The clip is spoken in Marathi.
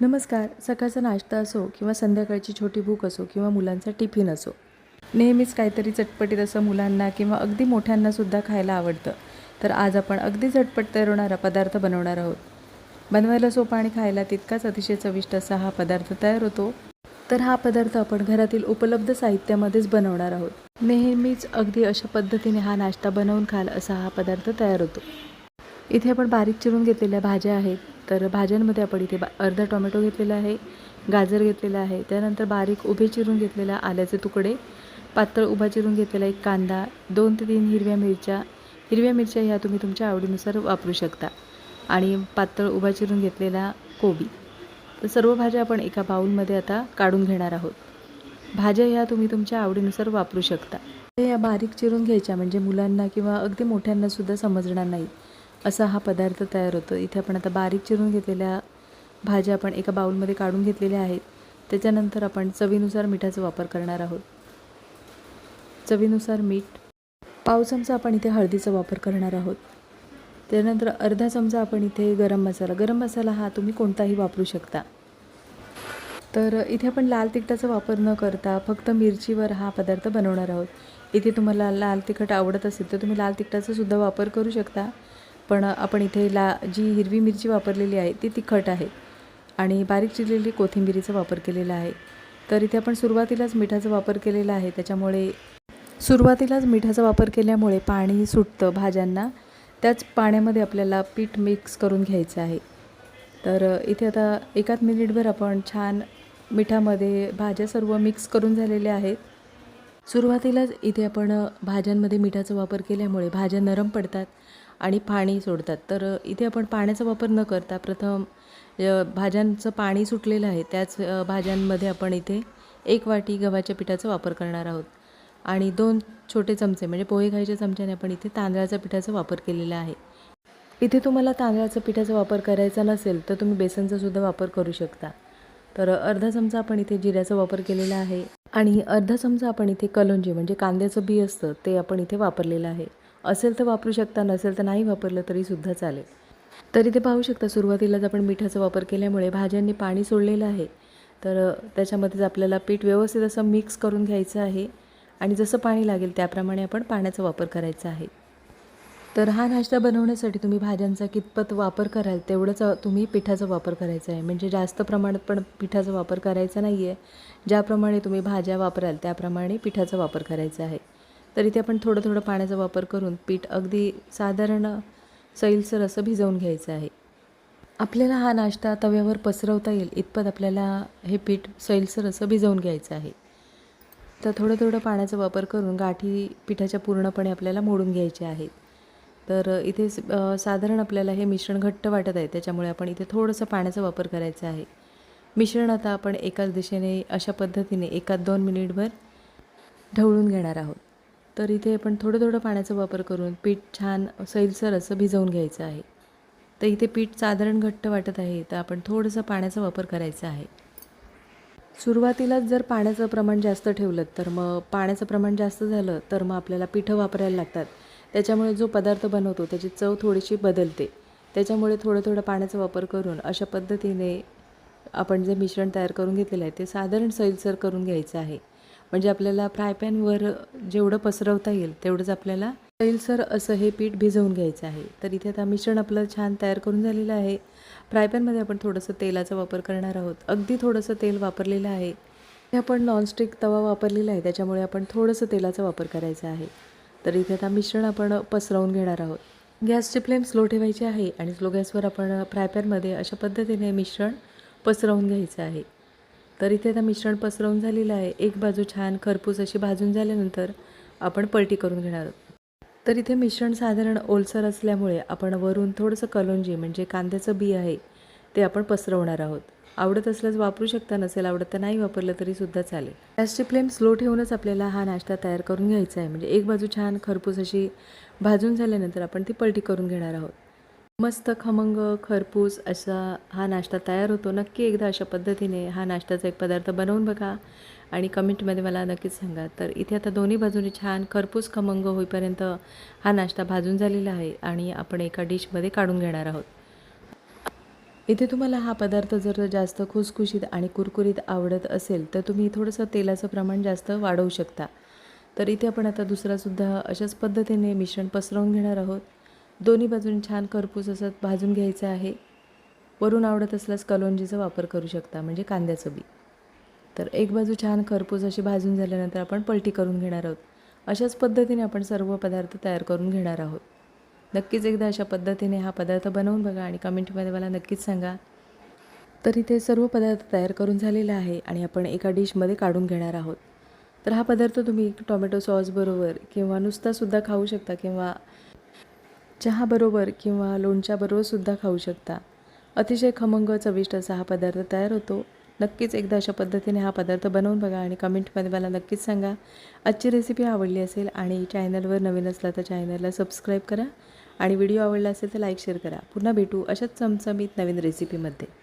नमस्कार. सकाळचा नाश्ता असो किंवा संध्याकाळची छोटी भूक असो किंवा मुलांचा टिफिन असो नेहमीच काहीतरी चटपटीत असं मुलांना किंवा अगदी मोठ्यांनासुद्धा खायला आवडतं. तर आज आपण अगदी झटपट तयार होणारा पदार्थ बनवणार आहोत. बनवायला सोपा आणि खायला तितकाच अतिशय चविष्ट असा हा पदार्थ तयार होतो. तर हा पदार्थ आपण घरातील उपलब्ध साहित्यामध्येच बनवणार आहोत. नेहमीच अगदी अशा पद्धतीने हा नाश्ता बनवून खाल असा हा पदार्थ तयार होतो. इथे आपण बारीक चिरून घेतलेल्या भाज्या आहेत. तर भाज्यांमध्ये आपण इथे बा अर्धा टोमॅटो घेतलेला आहे गाजर घेतलेला आहे त्यानंतर बारीक उभे चिरून घेतलेल्या आल्याचे तुकडे पातळ उभा चिरून घेतलेला एक कांदा दोन ते तीन हिरव्या मिरच्या हिरव्या मिरच्या ह्या तुम्ही तुमच्या आवडीनुसार वापरू शकता आणि पातळ उभा चिरून घेतलेला कोबी. तर सर्व भाज्या आपण एका बाऊलमध्ये आता काढून घेणार आहोत. भाज्या ह्या तुम्ही तुमच्या आवडीनुसार वापरू शकता. या बारीक चिरून घ्यायच्या म्हणजे मुलांना किंवा अगदी मोठ्यांनासुद्धा समजणार नाही असा हा पदार्थ तयार होतो. इथे आपण आता बारीक चिरून घेतलेल्या भाज्या आपण एका बाऊलमध्ये काढून घेतलेल्या आहेत. त्याच्यानंतर आपण चवीनुसार मिठाचा वापर करणार आहोत. चवीनुसार मीठ पाव चमचा आपण इथे हळदीचा वापर करणार आहोत. त्यानंतर अर्धा चमचा आपण इथे गरम मसाला. गरम मसाला हा तुम्ही कोणताही वापरू शकता. तर इथे आपण लाल तिखटाचा वापर न करता फक्त मिरचीवर हा पदार्थ बनवणार आहोत. इथे तुम्हाला लाल तिखट आवडत असेल तर तुम्ही लाल तिखटाचासुद्धा वापर करू शकता. पण आपण इथे ला जी हिरवी मिरची वापरलेली आहे ती तिखट आहे आणि बारीक चिरलेली कोथिंबिरीचा वापर केलेला आहे. तर इथे आपण सुरुवातीलाच मिठाचा वापर केलेला आहे. त्याच्यामुळे सुरुवातीलाच मिठाचा वापर केल्यामुळे पाणी सुटतं भाज्यांना. त्याच पाण्यामध्ये आपल्याला पीठ मिक्स करून घ्यायचं आहे. तर इथे आता एकाच मिनिटभर आपण छान मिठामध्ये भाज्या सर्व मिक्स करून झालेल्या आहेत. सुरुवातीलाच इथे आपण भाज्यांमध्ये मिठाचा वापर केल्यामुळे भाज्या नरम पडतात. आणि पाणी सोडतात. तर इथे आपण पाण्याचा वापर न करता प्रथम भाज्यांचं पाणी सुटलेलं आहे. त्याच भाज्यांमध्ये आपण इथे एक वाटी गव्हाच्या पिठाचा वापर करणार आहोत. आणि दोन छोटे चमचे म्हणजे पोहे खायच्या चमच्याने आपण इथे तांदळाच्या पिठाचा वापर केलेला आहे. इथे तुम्हाला तांदळाच्या पिठाचा वापर करायचा नसेल तर तुम्ही बेसनचा सुद्धा वापर करू शकता. तर अर्धा चमचा आपण इथे जिऱ्याचा वापर केलेला आहे. आणि अर्धा चमचा आपण इथे कलोंजी म्हणजे कांद्याचं बी असतं ते आपण इथे वापरलेलं आहे. असेल तर वापरू शकता नसेल तर नाही वापरलं तरीसुद्धा चालेल. तरी ते पाहू शकता सुरुवातीलाच आपण मिठाचा वापर केल्यामुळे भाज्यांनी पाणी सोडलेलं आहे. तर त्याच्यामध्येच आपल्याला पीठ व्यवस्थित असं मिक्स करून घ्यायचं आहे आणि जसं पाणी लागेल त्याप्रमाणे आपण पाण्याचा वापर करायचा आहे. तर हा नाश्ता बनवण्यासाठी तुम्ही भाज्यांचा कितपत वापर कराल तेवढंच तुम्ही पिठाचा वापर करायचा आहे. म्हणजे जास्त प्रमाणात पण पिठाचा वापर करायचा नाही आहे ज्याप्रमाणे तुम्ही भाज्या वापराल त्याप्रमाणे पिठाचा वापर करायचा आहे. तर इथे आपण थोडं थोडं पाण्याचा वापर करून पीठ अगदी साधारण सैलसर असं भिजवून घ्यायचं आहे. आपल्याला हा नाश्ता तव्यावर पसरवता येईल इतपत आपल्याला हे पीठ सैलसर असं भिजवून घ्यायचं आहे. तर थोडं थोडं पाण्याचा वापर करून गाठी पिठाच्या पूर्णपणे आपल्याला मोडून घ्यायच्या आहेत. तर इथे साधारण आपल्याला हे मिश्रण घट्ट वाटत आहे त्याच्यामुळे आपण इथे थोडंसं पाण्याचा वापर करायचा आहे. मिश्रण आता आपण एकाच दिशेने अशा पद्धतीने एकाच दोन मिनिटभर ढवळून घेणार आहोत. तर इथे आपण थोडं थोडं पाण्याचा वापर करून पीठ छान सैलसर असं भिजवून घ्यायचं आहे. तर इथे पीठ साधारण घट्ट वाटत आहे तर आपण थोडंसं पाण्याचा वापर करायचा आहे. सुरुवातीलाच जर पाण्याचं प्रमाण जास्त ठेवलं तर मग पाण्याचं प्रमाण जास्त झालं तर मग आपल्याला पिठं वापरायला लागतात. त्याच्यामुळे जो पदार्थ बनवतो त्याची चव थोडीशी बदलते. त्याच्यामुळे थोडं थोडं पाण्याचा वापर करून अशा पद्धतीने आपण जे मिश्रण तयार करून घेतलेलं आहे ते साधारण सैलसर करून घ्यायचं आहे. म्हणजे आपल्याला फ्राय पॅनवर जेवढं पसरवता येईल तेवढंच आपल्याला सैलसर असं हे पीठ भिजवून घ्यायचं आहे. तर इथे आता मिश्रण आपलं छान तयार करून झालेलं आहे. फ्राय पॅनमध्ये आपण थोडंसं तेलाचा वापर करणार आहोत. अगदी थोडंसं तेल वापरलेलं आहे. हे आपण नॉनस्टिक तवा वापरलेला आहे त्याच्यामुळे आपण थोडंसं तेलाचा वापर करायचा आहे. तर इथे आता मिश्रण आपण पसरवून घेणार आहोत. गॅसची फ्लेम स्लो ठेवायची आहे आणि स्लो गॅसवर आपण फ्राय पॅनमध्ये अशा पद्धतीने मिश्रण पसरवून घ्यायचं आहे. तर इथे आता मिश्रण पसरवून झालेलं आहे. एक बाजू छान खरपूस अशी भाजून झाल्यानंतर आपण पलटी करून घेणार आहोत. तर इथे मिश्रण साधारण ओलसर असल्यामुळे आपण वरून थोडंसं कलोंजी म्हणजे कांद्याचं बी आहे ते आपण पसरवणार आहोत. आवडत असल्यास वापरू शकता नसेल आवडत तर नाही वापरलं तरी सुद्धा चालेल. गॅसची फ्लेम स्लो ठेवूनच आपल्याला हा नाश्ता तयार करून घ्यायचा आहे. म्हणजे एक बाजू छान खरपूस अशी भाजून झाल्यानंतर आपण ती पलटी करून घेणार आहोत. मस्त खमंग खरपूस असा हा नाश्ता तयार होतो. नक्की एकदा अशा पद्धतीने हा नाश्त्याचा एक पदार्थ बनवून बघा आणि कमेंटमध्ये मला नक्कीच सांगा. तर इथे आता दोन्ही बाजूने छान खरपूस खमंग होईपर्यंत हा नाश्ता भाजून झालेला आहे आणि आपण एका डिशमध्ये काढून घेणार आहोत. इथे तुम्हाला हा पदार्थ जर जास्त खुसखुशीत आणि कुरकुरीत आवडत असेल तर तुम्ही थोडंसं तेलाचं प्रमाण जास्त वाढवू शकता. तर इथे आपण आता दुसरासुद्धा अशाच पद्धतीने मिश्रण पसरवून घेणार आहोत. दोन्ही बाजून छान खरपूस असं भाजून घ्यायचं आहे. वरून आवडत असल्यास कलोंजीचा वापर करू शकता म्हणजे कांद्याचं बी. तर एक बाजू छान खरपूस अशी भाजून झाल्यानंतर आपण पलटी करून घेणार आहोत. अशाच पद्धतीने आपण सर्व पदार्थ तयार करून घेणार आहोत. नक्कीच एकदा अशा पद्धतीने हा पदार्थ बनवून बघा आणि कमेंटमध्ये मला नक्कीच सांगा. तर इथे सर्व पदार्थ तयार करून झालेला आहे आणि आपण एका डिशमध्ये काढून घेणार आहोत. तर हा पदार्थ तुम्ही टोमॅटो सॉसबरोबर किंवा नुसतासुद्धा खाऊ शकता किंवा चहाबरोबर किंवा लोणच्याबरोबरसुद्धा खाऊ शकता. अतिशय खमंग चविष्ट असा हा पदार्थ तयार होतो. नक्कीच एकदा अशा पद्धतीने हा पदार्थ बनवून बघा आणि कमेंटमध्ये मला नक्कीच सांगा. आजची रेसिपी आवडली असेल आणि चॅनलवर नवीन असला तर चॅनलला सबस्क्राईब करा आणि व्हिडिओ आवडला असेल तर लाईक शेअर करा. पुन्हा भेटू अशाच चमचमीत नवीन रेसिपीमध्ये